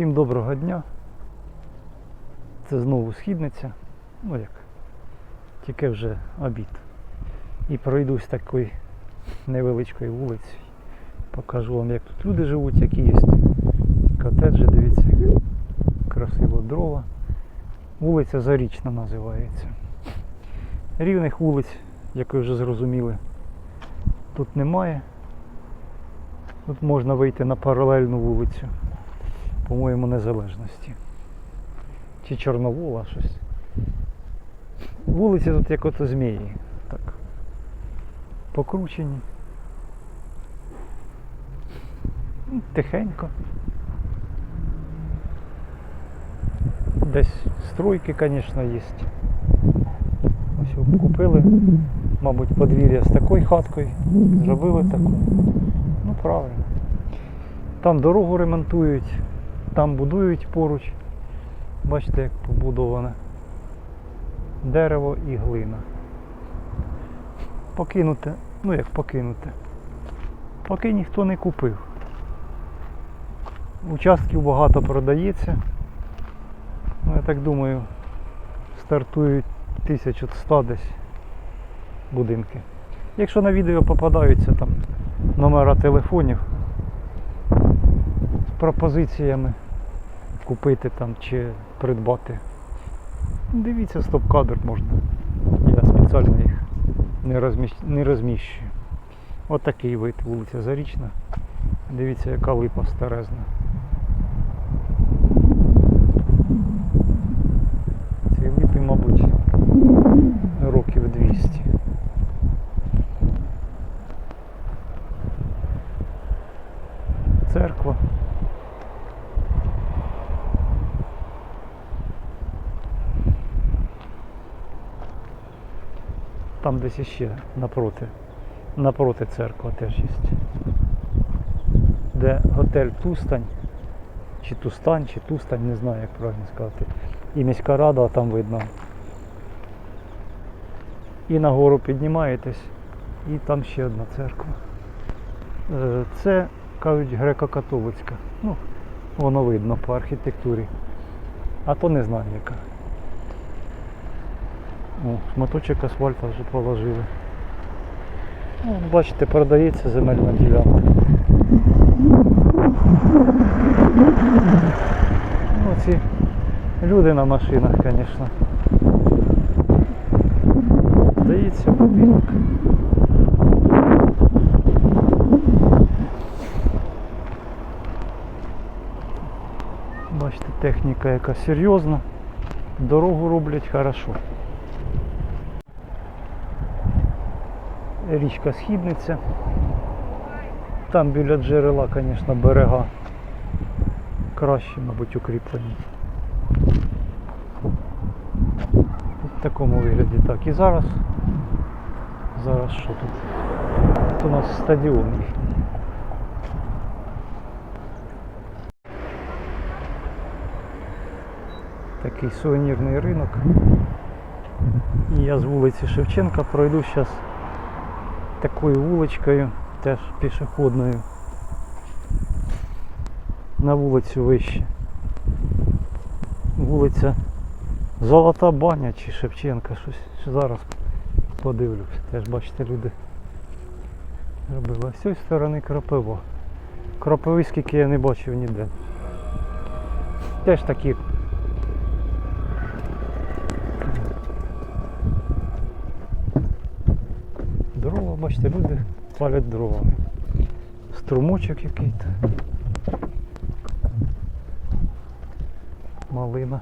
Всім доброго дня. Це знову східниця. Ну як, тільки вже обід. І пройдусь такою невеличкою вулицею. Покажу вам, як тут люди живуть, які є котеджі, дивіться, красиво дрова. Вулиця Зарічна називається. Рівних вулиць, як ви вже зрозуміли, тут немає. Тут можна вийти на паралельну вулицю по-моєму, незалежності. Чи Чорновола щось. Вулиці тут як ото змії. Так. Покручені. Ну, Тихенько. Десь стройки, звісно, є. Ось купили, мабуть, подвір'я з такою хаткою. Зробили таку. Ну правильно. Там дорогу ремонтують, там будують поруч. Бачите, як побудоване дерево і глина. Покинуте, ну як покинуте. Поки ніхто не купив. Участків багато продається. Ну, я так думаю, стартують 1100 десь будинки. Якщо на відео попадаються там номера телефонів, пропозиціями купити там чи придбати. Дивіться, стоп-кадр можна. Я спеціально їх не, розміщ... не розміщую. От вид вулиця Зарічна. Дивіться, яка липа старезна. Цій липі, мабуть, років 200. Церква. Там десь іще напроти. Напроти церква теж є. Де готель Тустань. Чи Тустань, чи Тустань, не знаю як правильно сказати. І міська рада, там видно. І нагору піднімаєтесь, і там ще одна церква. Е, Це, кажуть, греко-католицька. Ну, воно видно по архітектурі. А то не знаю яка. О, шматочок асфальту вже положили. Ну, бачите, продається земельна ділянка. Ну, ці люди на машинах, звісно. Здається, будинок. Бачите, техніка яка серйозна. Дорогу роблять хорошо. Річка Східниця. Там біля джерела, звісно, берега краще, мабуть, укріплені. В такому вигляді так. І зараз. Зараз що тут? Тут у нас стадіон. Такий сувенірний ринок. І я з вулиці Шевченка пройду зараз такою вуличкою, теж пішохідною. На вулицю вище. Вулиця Золота Баня чи Шевченка, щось зараз подивлюсь. Теж бачите, люди робили. З цієї сторони кропиво. Кропиви скільки я не бачив ніде. Теж такі дрова, бачите, люди палять дровами. Струмочок який-то. Малина.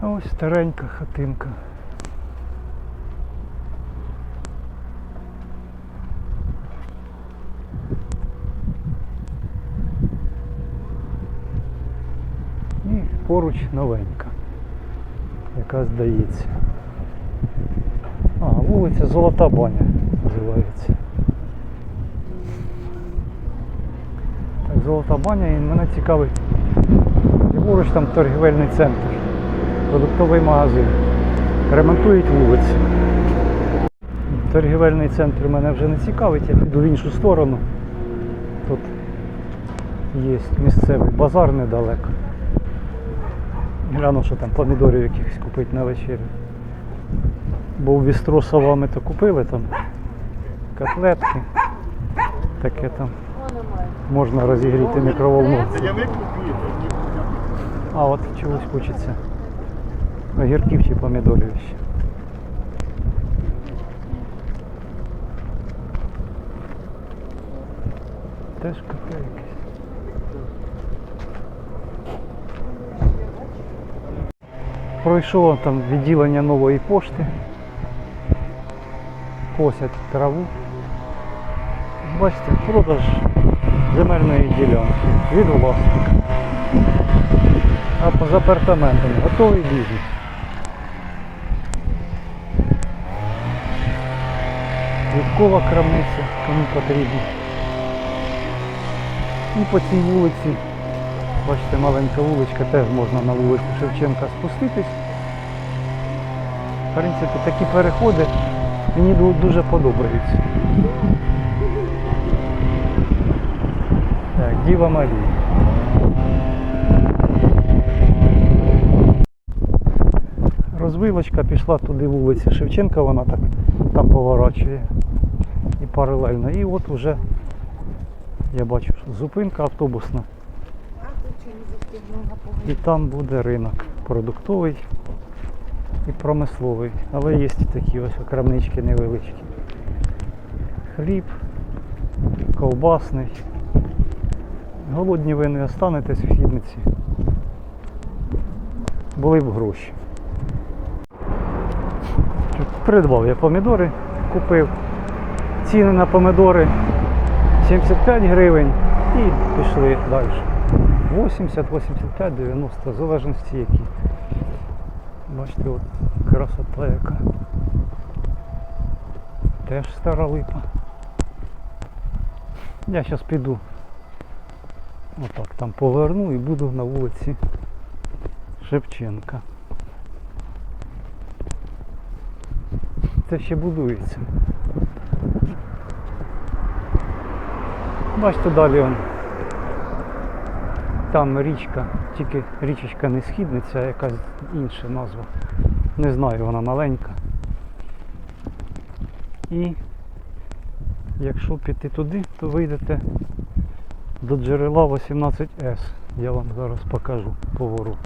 А ось старенька хатинка. І поруч новенька яка здається. А, вулиця Золота Баня називається. Так, Золота баня і мене цікавить. Ліворуч там торгівельний центр, продуктовий магазин. Ремонтують вулиці. торгівельний центр мене вже не цікавить, я піду в іншу сторону. Тут є місцевий базар недалеко. Гляну, що там помідорів якихось купити на вечерю. Бо у вістро совами то купили там котлетки. Таке там можна розігріти мікроволновку. А от чогось хочеться. Огірків чи помідорів ще. Теж кафе якесь. Пройшло там відділення нової пошти. Косять траву. Бачите, продаж земельної ділянки від власника. А з апартаментами готовий бізнес. Квіткова крамниця, кому потрібно. І по цій вулиці, бачите, маленька вуличка, теж можна на вулицю Шевченка спуститись. В принципі, такі переходи мені дуже подобаються. Так, Діва Марія. Розвилочка пішла туди вулиця Шевченка, вона так там поворачує. І паралельно. І от вже я бачу, що зупинка автобусна. А тут чи не застигнула І там буде ринок продуктовий і промисловий. Але є такі ось крамнички невеличкі. Хліб, ковбасний. Голодні ви не останетесь в хідниці. Були б гроші. Придбав я помідори, купив. Ціни на помідори 75 гривень і пішли далі. 80, 85, 90, в залежності які. Бачите, от красота яка. Теж стара липа. Я зараз піду. Отак там поверну і буду на вулиці Шевченка. Це ще будується. Бачите, далі он. Там річка, тільки річечка не східниця, а якась інша назва. Не знаю, вона маленька. І якщо піти туди, то вийдете до джерела 18С. Я вам зараз покажу поворот.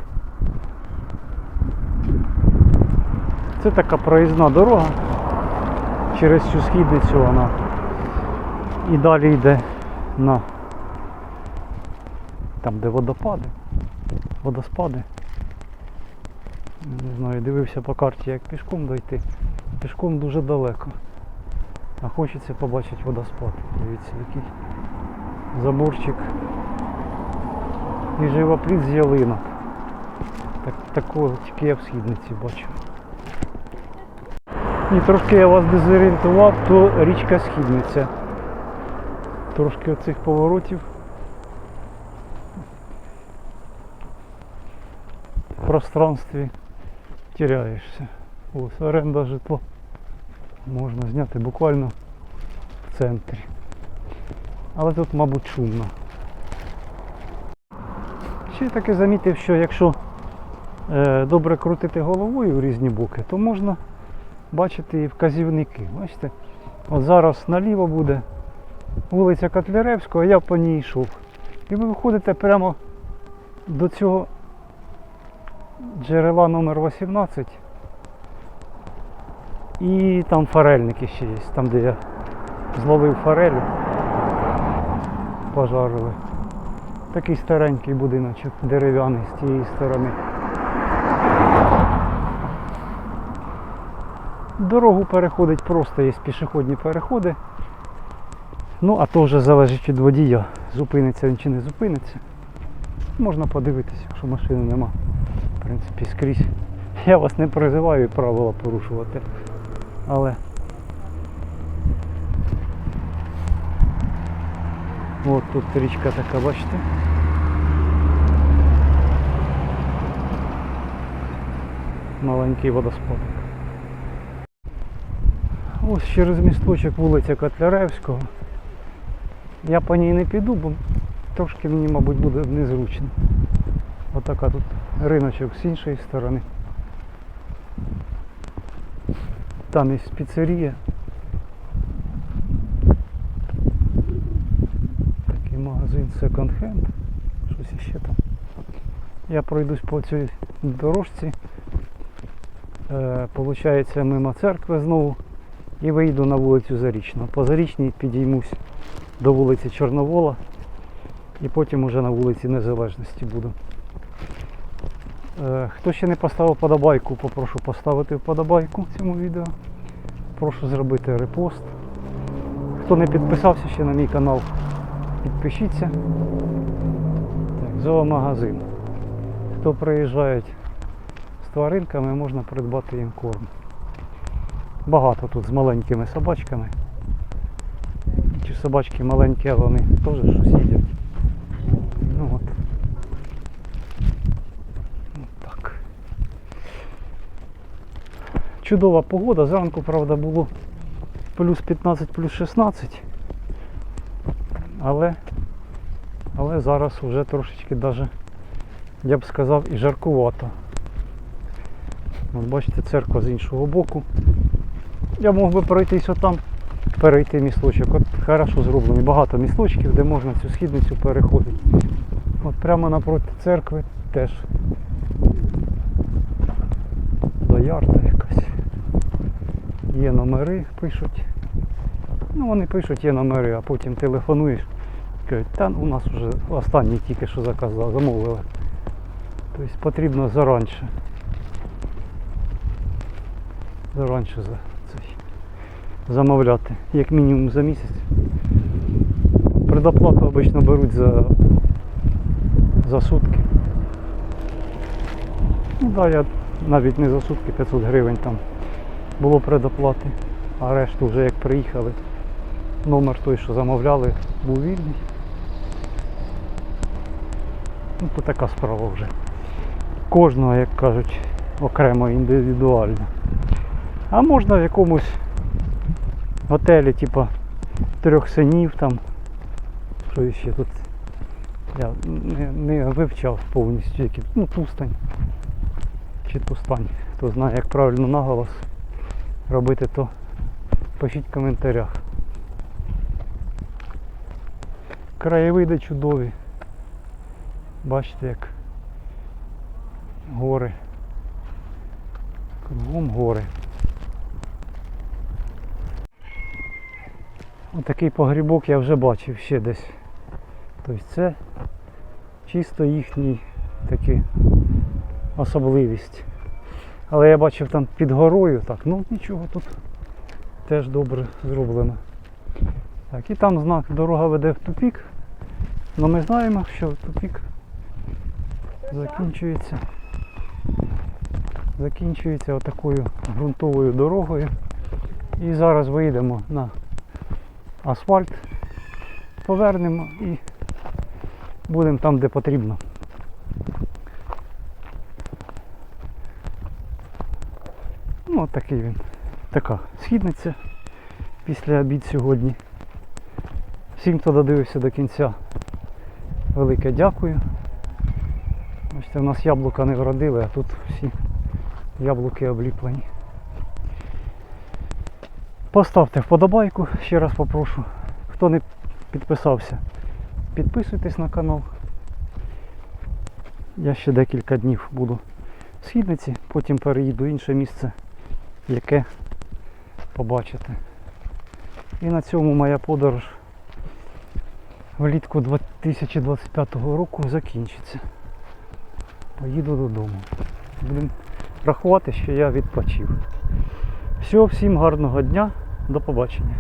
Це така проїзна дорога через цю східницю вона. І далі йде на там, де водопади, водоспади. Не знаю, дивився по карті, як пішком дойти. Пішком дуже далеко. А хочеться побачити водоспад. Дивіться, який заборчик. І живопліт з ялинок. Так, такого тільки я в східниці бачу. І трошки я вас дезорієнтував, то річка Східниця. Трошки оцих поворотів. В пространстві теряєшся. Ось оренда житла. Можна зняти буквально в центрі. Але тут, мабуть, шумно. Ще таки замітив, що якщо е, добре крутити головою в різні боки, то можна бачити і вказівники. Бачите? От зараз наліво буде вулиця Котляревського, а я по ній йшов. І ви виходите прямо до цього джерела номер 18. І там форельники ще є, там де я зловив форелю, пожарили. Такий старенький будиночок дерев'яний з тієї сторони. Дорогу переходить просто, є пішохідні переходи. Ну, а то вже залежить від водія, зупиниться він чи не зупиниться. Можна подивитися, якщо машини нема. В принципі, скрізь. Я вас не призиваю правила порушувати. Але от тут річка така, бачите. Маленький водоспад. Ось через місточок вулиця Котляревського. Я по ній не піду, бо трошки мені, мабуть, буде незручно. Отака тут риночок з іншої сторони. Там є піцерія. Такий магазин Hand. Щось іще там. Я пройдусь по цій дорожці. Е, Получається мимо церкви знову і вийду на вулицю Зарічну. По Зарічній підіймусь до вулиці Чорновола і потім уже на вулиці Незалежності буду. Е, Хто ще не поставив подобайку, попрошу поставити вподобайку цьому відео. Прошу зробити репост. Хто не підписався ще на мій канал, підпишіться. Так, зоомагазин. Хто приїжджають з тваринками, можна придбати їм корм. Багато тут з маленькими собачками. Ті собачки маленькі, а вони теж щось їдять. Ну от. От так. Чудова погода. Зранку, правда, було плюс 15, плюс 16. Але, але зараз вже трошечки даже, я б сказав, і жаркувато. От бачите, церква з іншого боку. Я мог би пройтись отам, перейти місточок. От хорошо зроблено. Багато місточків, де можна цю східницю переходити. От прямо напроти церкви теж. Якась. Є номери, пишуть. Ну вони пишуть, є номери, а потім телефонуєш. Кажуть, та у нас вже останні тільки що заказали, замовили. Тобто потрібно заранше. Заранше за цей замовляти, як мінімум за місяць. Предоплату обично беруть за, за сутки. Ну да, я навіть не за сутки 500 гривень там було предоплати, а решту вже як приїхали. Номер той, що замовляли, був вільний. Ну, то така справа вже. Кожного, як кажуть, окремо індивідуально. А можна в якомусь готелі, типу трьох синів там. Що ще тут я не, не вивчав повністю які. Ну, тустань. Чи тустань. Хто знає, як правильно наголос робити, то пишіть в коментарях. Краєвиди чудові. Бачите, як гори. Кругом гори. Отакий погрібок я вже бачив ще десь. Тобто це чисто їхній такий особливість. Але я бачив там під горою, так, ну нічого тут теж добре зроблено. Так, і там знак дорога веде в тупік. Ну ми знаємо, що тупік закінчується. Закінчується отакою ґрунтовою дорогою. І зараз вийдемо на асфальт, повернемо і будемо там, де потрібно. Ну, от такий він. Така східниця після обід сьогодні. Всім, хто додивився до кінця, велике дякую. Бачите, в нас яблука не вродили, а тут всі яблуки обліплені. Поставте вподобайку, ще раз попрошу. Хто не підписався, підписуйтесь на канал. Я ще декілька днів буду в східниці, потім переїду в інше місце, яке побачите. І на цьому моя подорож влітку 2025 року закінчиться. Поїду додому. Будемо рахувати, що я відпочив. Все, всім гарного дня, до побачення.